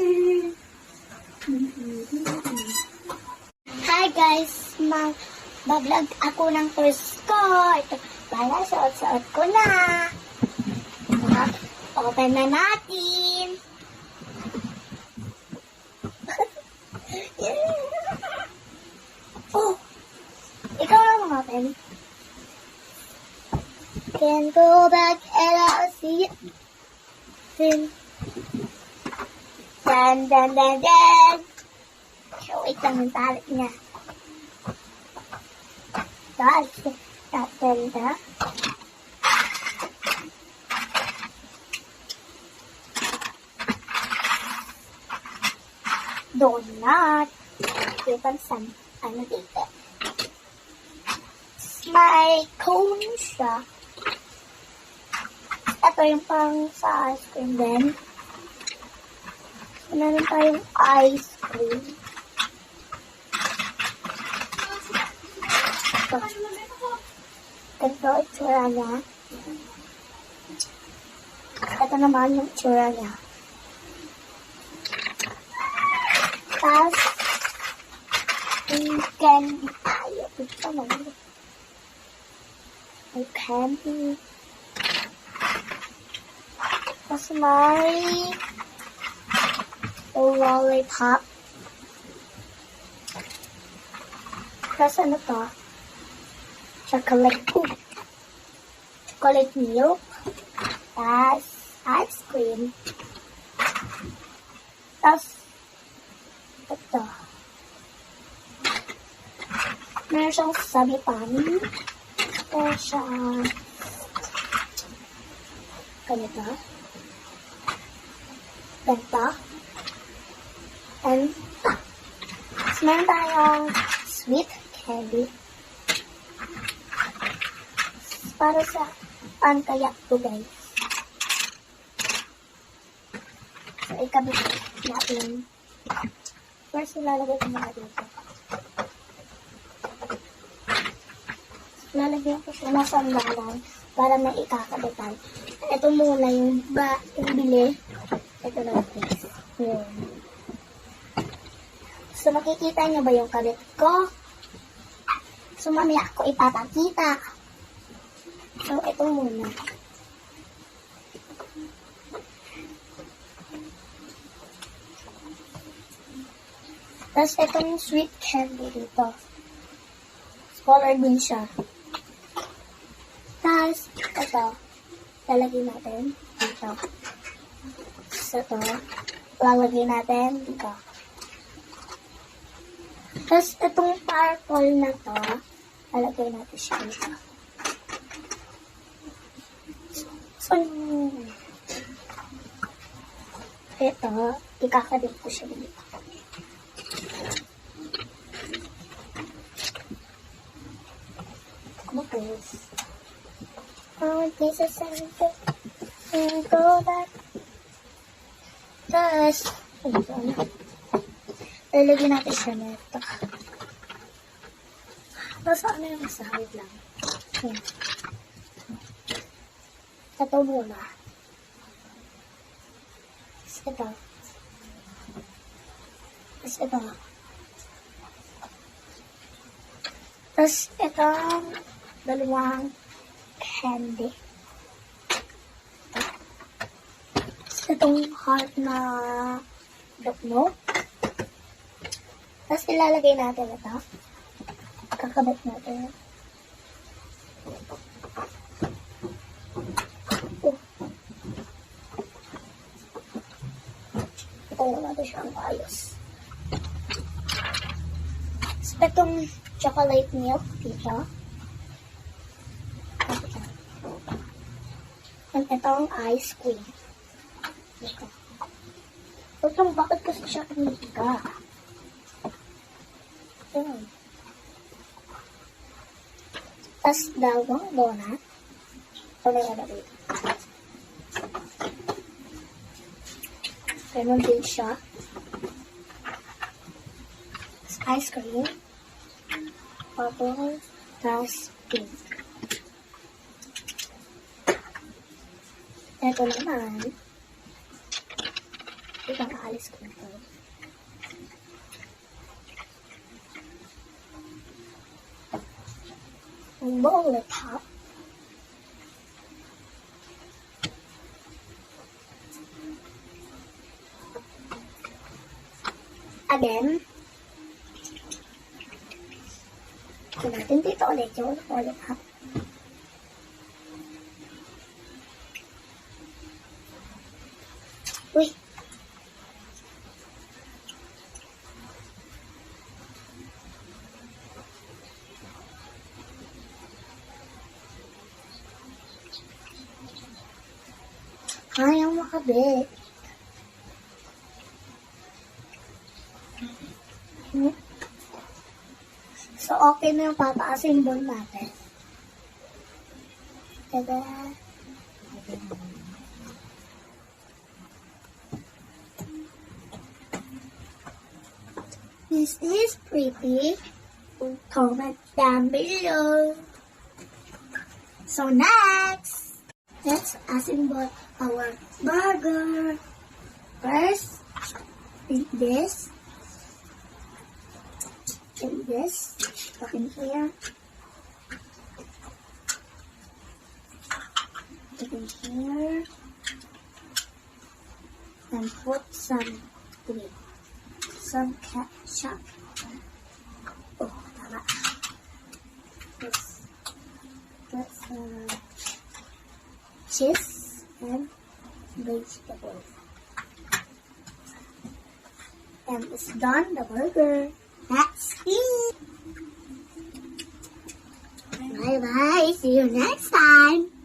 Hi guys, mag bablog ako ng first ko. Ito, para suot-suot ko na. Open na natin. oh, ikaw lang umopen. Can go back and I'll see you. Then, dan, dan, dan, dan. So, wait lang yung talik niya. Guys, ganda. Donut. With some, ano dito. May cone siya. Ito yung pang sa ice cream din. Meron tayong ice cream. Ito. Itsura niya. Ito naman yung itsura niya. Tapos, yung candy tayo. Ito naman. May candy. Tapos may lollipop. Tapos ano to? Chocolate. Ooh. Chocolate milk. Tapos ice cream. Tapos ito. Meron siyang sabipan. Meron siyang ganito. Ganito. And tapos meron tayong sweet candy. Para sa ang kaya to guys. So, ikabit natin. First, ilalagay ko muna dito. Lalagyan ko siya ng sandalan para may ikakabitan. Ito muna yung ba, yung bili. Ito na guys. Yun. So, makikita niyo ba yung kabit ko? So, mamaya ako ipapakita. So, ito muna. Tapos, itong sweet candy dito. Color din siya. Tapos, ito. Lalagay natin dito. Tapos, ito. Lalagay natin dito. Tapos, itong purple na to, lalagay natin siya dito. So, ito, ikakabit ko siya dito. Please. Oh, this is something. And go back. Tapos. Lalagyan natin siya nito. Nasa ano yung masahid lang. Yan. Ito muna. Tapos ito. Tapos ito. Tapos itong dalawang candy. Tapos itong heart na dogno. Tapos ilalagay natin ito. Kakabit natin. Oh. Ito natin siya ang ayos. Tapos itong chocolate milk dito. At itong ice cream. Dito. Ito, bakit kasi siya kinihiga? Yun. Tapos dalawang donut. Ito na dito. Ganun din siya. Tapos ice cream. Purple. Tapos pink. Ito naman. Ipang aalis ko na to. Ang buong laptop. Again. Ito natin dito ulit yung ulit ha. Uy. Kayang makabit. So, okay na yung papaasin ball natin. Tada! Is this pretty? Comment down below. So next, let's assemble our burger. First, in this, in this, put in here, put in here, and put some, wait, some ketchup. Oh, tama. Let's, let's, uh, cheese and vegetables. And it's done, the burger. That's it. Bye bye. See you next time.